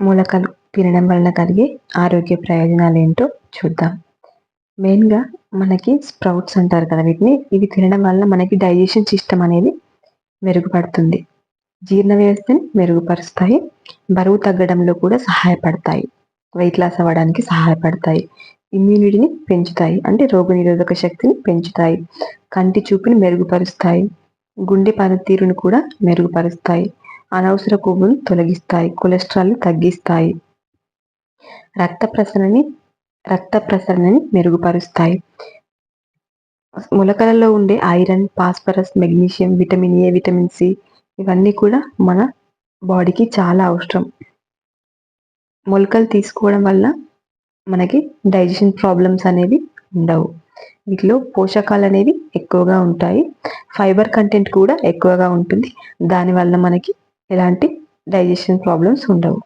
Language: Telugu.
మొలకలు తినడం వలన కలిగే ఆరోగ్య ప్రయోజనాలు ఏంటో చూద్దాం. మెయిన్గా మనకి స్ప్రౌట్స్ అంటారు కదా వీటిని. ఇవి తినడం వలన మనకి డైజెషన్ సిస్టమ్ అనేది మెరుగుపడుతుంది. జీర్ణ వ్యవస్థని మెరుగుపరుస్తాయి. బరువు తగ్గడంలో కూడా సహాయపడతాయి. వెయిట్ లాస్ అవ్వడానికి సహాయపడతాయి. ఇమ్యూనిటీని పెంచుతాయి. అంటే రోగనిరోధక శక్తిని పెంచుతాయి. కంటి చూపుని మెరుగుపరుస్తాయి. గుండె పనితీరును కూడా మెరుగుపరుస్తాయి. అనవసర కొవ్వును తొలగిస్తాయి కొలెస్ట్రాల్ని తగ్గిస్తాయి. రక్త ప్రసరణని రక్త ప్రసరణని మెరుగుపరుస్తాయి. మొలకలలో ఉండే iron phosphorus magnesium vitamin A vitamin C ఇవన్నీ కూడా మన బాడీకి చాలా అవసరం. మొలకలు తీసుకోవడం వల్ల మనకి డైజెషన్ ప్రాబ్లమ్స్ అనేవి ఉండవు. వీటిలో పోషకాలు అనేవి ఎక్కువగా ఉంటాయి. ఫైబర్ కంటెంట్ కూడా ఎక్కువగా ఉంటుంది. దానివల్ల మనకి ఎలాంటి డైజెషన్ ప్రాబ్లమ్స్ ఉండవు.